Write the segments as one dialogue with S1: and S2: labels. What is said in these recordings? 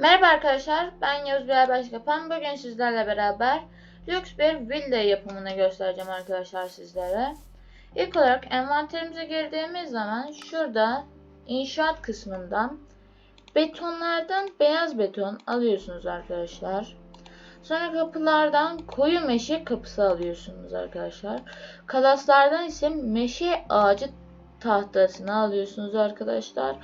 S1: Merhaba arkadaşlar, ben Yavuz Bilal Başkapan. Bugün sizlerle beraber lüks bir villa yapımını göstereceğim arkadaşlar sizlere. İlk olarak envanterimize girdiğimiz zaman şurada inşaat kısmından betonlardan beyaz beton alıyorsunuz arkadaşlar. Sonra kapılardan koyu meşe kapısı alıyorsunuz arkadaşlar. Kalaslardan ise meşe ağacı tahtasını alıyorsunuz arkadaşlar.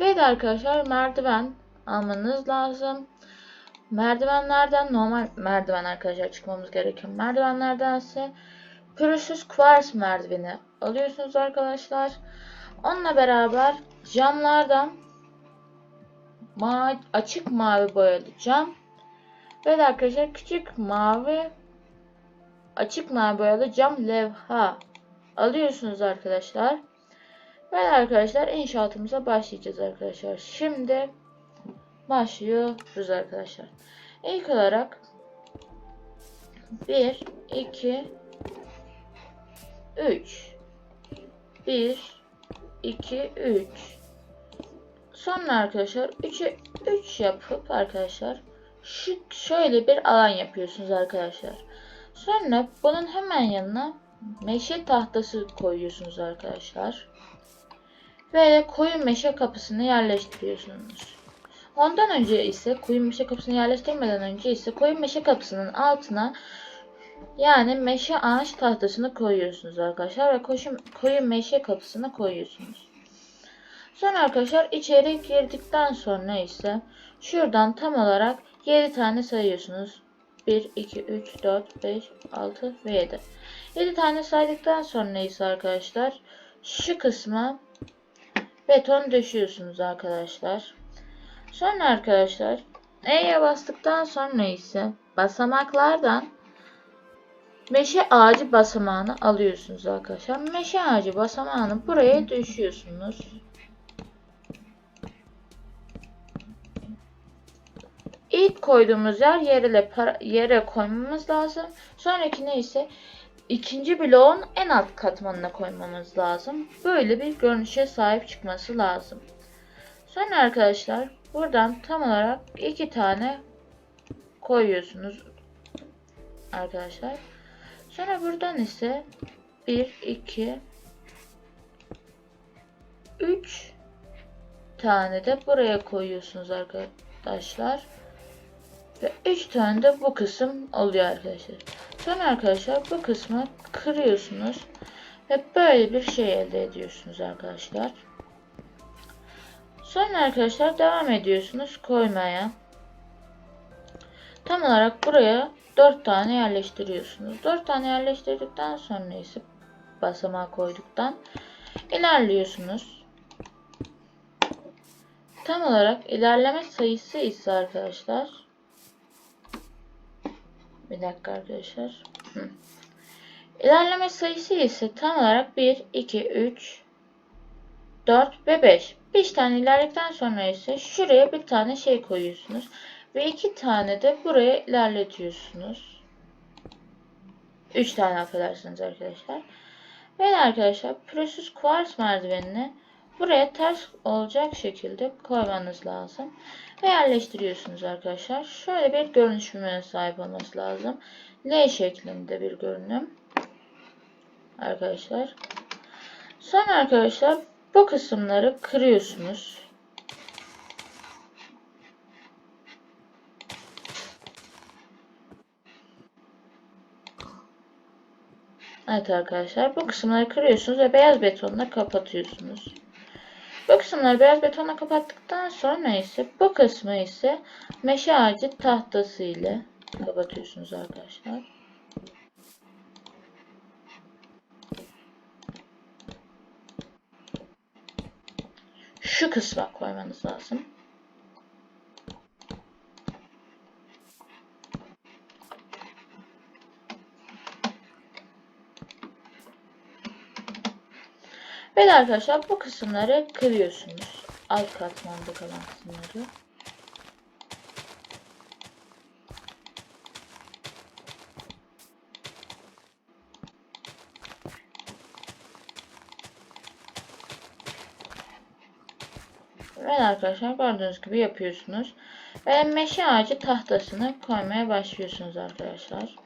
S1: Ve de arkadaşlar merdiven almanız lazım. Merdivenlerden normal merdiven arkadaşlar çıkmamız gerekiyor. Merdivenlerden ise pürüzsüz kuvars merdiveni alıyorsunuz arkadaşlar. Onunla beraber camlardan ma açık mavi boyalı cam ve de arkadaşlar küçük mavi açık mavi boyalı cam levha alıyorsunuz arkadaşlar. Ve arkadaşlar inşaatımıza başlayacağız arkadaşlar. Şimdi başlıyoruz arkadaşlar. İlk olarak 1 2 3 1 2 3 Sonra arkadaşlar 3'e 3 yapıp arkadaşlar şu şöyle bir alan yapıyorsunuz arkadaşlar. Sonra bunun hemen yanına meşe tahtası koyuyorsunuz arkadaşlar. Ve koyu meşe kapısını yerleştiriyorsunuz. Ondan önce ise koyu meşe kapısını yerleştirmeden önce ise koyu meşe kapısının altına yani meşe ağaç tahtasını koyuyorsunuz arkadaşlar ve koyu, koyu meşe kapısını koyuyorsunuz. Sonra arkadaşlar içeri girdikten sonra ise şuradan tam olarak 7 tane sayıyorsunuz. 1, 2, 3, 4, 5, 6 ve 7. 7 tane saydıktan sonra ise arkadaşlar şu kısma beton döşüyorsunuz arkadaşlar. Sonra arkadaşlar E'ye bastıktan sonra ise basamaklardan meşe ağacı basamağını alıyorsunuz arkadaşlar. Meşe ağacı basamağını buraya düşüyorsunuz. İlk koyduğumuz yer yere, para, yere koymamız lazım. Sonrakine ise ikinci bloğun en alt katmanına koymamız lazım. Böyle bir görünüşe sahip çıkması lazım. Sonra arkadaşlar buradan tam olarak iki tane koyuyorsunuz arkadaşlar. Sonra buradan ise 1 2 3 tane de buraya koyuyorsunuz arkadaşlar. Ve 3 tane de bu kısım oluyor arkadaşlar. Sonra arkadaşlar bu kısmı kırıyorsunuz. Ve böyle bir şey elde ediyorsunuz arkadaşlar. Sonra arkadaşlar devam ediyorsunuz koymaya. Tam olarak buraya 4 tane yerleştiriyorsunuz. 4 tane yerleştirdikten sonra ise basamağı koyduktan ilerliyorsunuz. Tam olarak ilerleme sayısı ise arkadaşlar bir dakika arkadaşlar. Hı. İlerleme sayısı ise tam olarak 1, 2, 3, 4 ve 5. 5 tane ilerledikten sonra ise şuraya bir tane şey koyuyorsunuz. Ve 2 tane de buraya ilerletiyorsunuz. 3 tane affedersiniz arkadaşlar. Ve arkadaşlar pürüzsüz kuvars merdivenini buraya ters olacak şekilde koymanız lazım. Ve yerleştiriyorsunuz arkadaşlar. Şöyle bir görünüşüme sahip olması lazım. L şeklinde bir görünüm. Arkadaşlar. Sonra arkadaşlar bu kısımları kırıyorsunuz. Evet arkadaşlar bu kısımları kırıyorsunuz ve beyaz betonla kapatıyorsunuz. Bu kısımları beyaz betonla kapattıktan sonra ise bu kısmı ise meşe ağacı tahtası ile kapatıyorsunuz arkadaşlar. Şu kısma koymanız lazım. Ve arkadaşlar bu kısımları kırıyorsunuz. Alt katmanda kalan kısımları. Evet arkadaşlar gördüğünüz gibi yapıyorsunuz. Ve meşe ağacı tahtasını koymaya başlıyorsunuz arkadaşlar.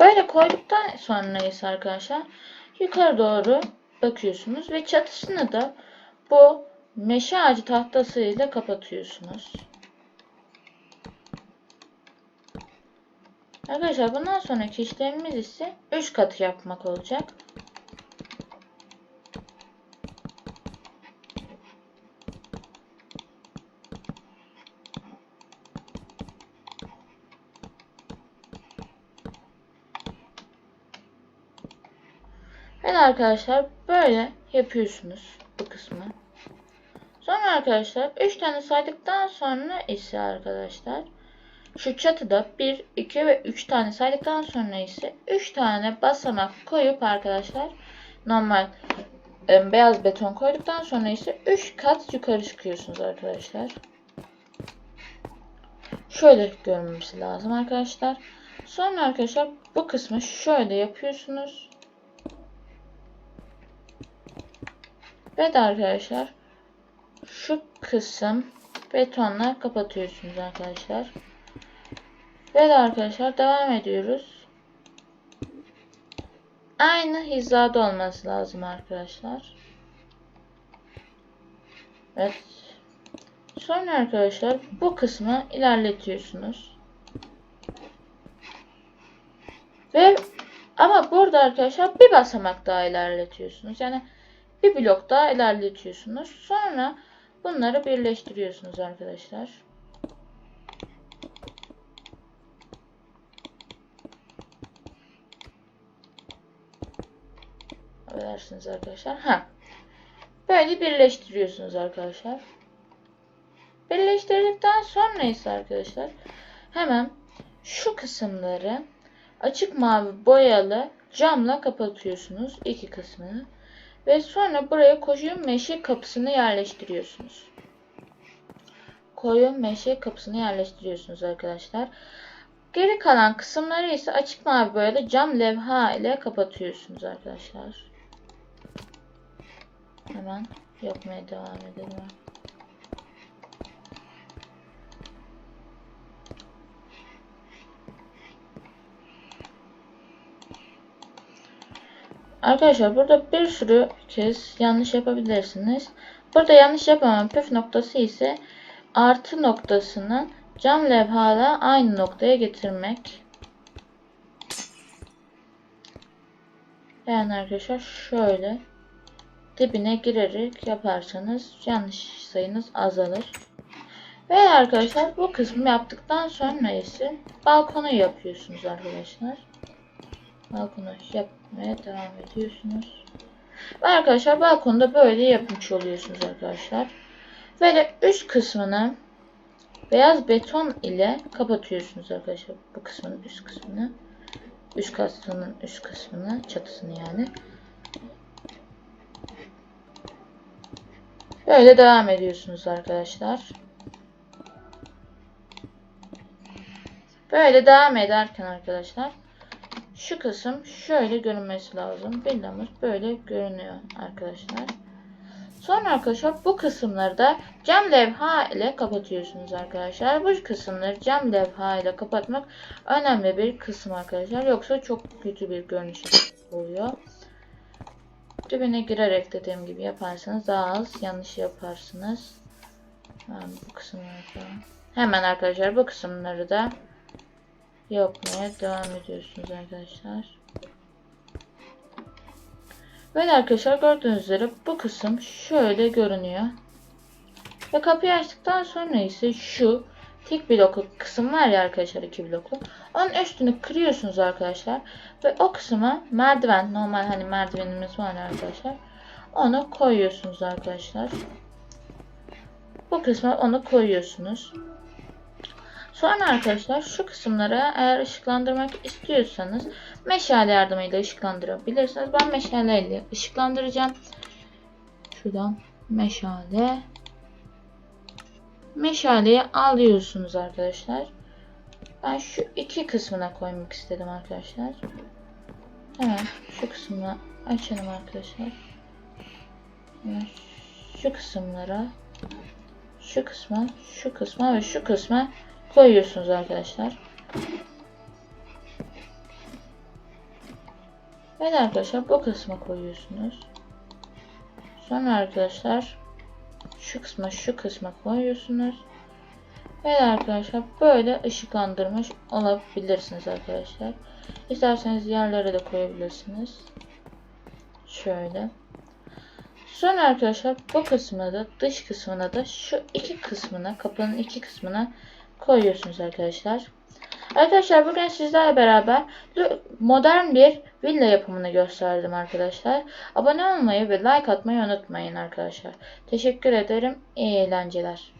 S1: Böyle koyduktan sonra ise arkadaşlar yukarı doğru bakıyorsunuz ve çatısını da bu meşe ağacı tahtasıyla kapatıyorsunuz. Arkadaşlar bundan sonraki işlemimiz ise 3 katı yapmak olacak. Evet arkadaşlar böyle yapıyorsunuz bu kısmı. Arkadaşlar 3 tane saydıktan sonra ise arkadaşlar şu çatıda 1, 2 ve 3 tane saydıktan sonra ise 3 tane basamak koyup arkadaşlar normal e, beyaz beton koyduktan sonra ise 3 kat yukarı çıkıyorsunuz arkadaşlar. Şöyle görünmesi lazım arkadaşlar. Sonra arkadaşlar bu kısmı şöyle yapıyorsunuz. Ve de arkadaşlar şu kısım betonla kapatıyorsunuz arkadaşlar. Ve arkadaşlar devam ediyoruz. Aynı hizada olması lazım arkadaşlar. Evet. Sonra arkadaşlar bu kısmı ilerletiyorsunuz. Ve ama burada arkadaşlar bir basamak daha ilerletiyorsunuz. Yani bir blok daha ilerletiyorsunuz. Sonra bunları birleştiriyorsunuz arkadaşlar. Affedersiniz arkadaşlar. Ha. Böyle birleştiriyorsunuz arkadaşlar. Birleştirdikten sonra ise arkadaşlar hemen şu kısımları açık mavi boyalı camla kapatıyorsunuz iki kısmını. Ve sonra buraya koyun meşe kapısını yerleştiriyorsunuz. Koyun meşe kapısını yerleştiriyorsunuz arkadaşlar. Geri kalan kısımları ise açık mavi böyle cam levha ile kapatıyorsunuz arkadaşlar. Hemen yapmaya devam edelim. Arkadaşlar burada bir sürü kez yanlış yapabilirsiniz. Burada yanlış yapamam püf noktası ise artı noktasını cam levhada aynı noktaya getirmek. Yani arkadaşlar şöyle dibine girerek yaparsanız yanlış sayınız azalır. Ve arkadaşlar bu kısmı yaptıktan sonra ise balkonu yapıyorsunuz arkadaşlar. Balkonu yapmaya devam ediyorsunuz. Ve arkadaşlar balkonda böyle yapmış oluyorsunuz arkadaşlar. Ve de üst kısmını beyaz beton ile kapatıyorsunuz arkadaşlar. Bu kısmın üst kısmını. Üst katının üst kısmını, çatısını yani. Böyle devam ediyorsunuz arkadaşlar. Böyle devam ederken arkadaşlar şu kısım şöyle görünmesi lazım. Villamız böyle görünüyor arkadaşlar. Sonra arkadaşlar bu kısımları da cam levha ile kapatıyorsunuz arkadaşlar. Bu kısımları cam levha ile kapatmak önemli bir kısım arkadaşlar. Yoksa çok kötü bir görünüş oluyor. Dibine girerek dediğim gibi yaparsanız daha az yanlış yaparsınız. Yani bu kısımları falan. Hemen arkadaşlar bu kısımları da yapmaya devam ediyorsunuz arkadaşlar. Böyle arkadaşlar gördüğünüz üzere bu kısım şöyle görünüyor. Ve kapıyı açtıktan sonra ise şu tek bloklu kısım var ya arkadaşlar iki bloklu. Onun üstünü kırıyorsunuz arkadaşlar. Ve o kısma merdiven normal hani merdivenimiz var arkadaşlar. Onu koyuyorsunuz arkadaşlar. Bu kısma onu koyuyorsunuz. Sonra arkadaşlar şu kısımlara eğer ışıklandırmak istiyorsanız meşale yardımıyla ışıklandırabilirsiniz. Ben meşaleyle ışıklandıracağım. Şuradan meşale. Meşaleyi alıyorsunuz arkadaşlar. Ben şu iki kısmına koymak istedim arkadaşlar. Hemen şu kısmını açalım arkadaşlar. Hemen şu kısımlara şu kısma, şu kısma ve şu kısma koyuyorsunuz arkadaşlar. Evet arkadaşlar bu kısma koyuyorsunuz. Sonra arkadaşlar şu kısma şu kısma koyuyorsunuz. Evet arkadaşlar böyle ışıklandırmış olabilirsiniz arkadaşlar. İsterseniz yerlere de koyabilirsiniz. Şöyle. Sonra arkadaşlar bu kısmına da dış kısmına da şu iki kısmına kapının iki kısmına koyuyorsunuz arkadaşlar. Arkadaşlar bugün sizlerle beraber modern bir villa yapımını gösterdim arkadaşlar. Abone olmayı ve like atmayı unutmayın arkadaşlar. Teşekkür ederim. İyi eğlenceler.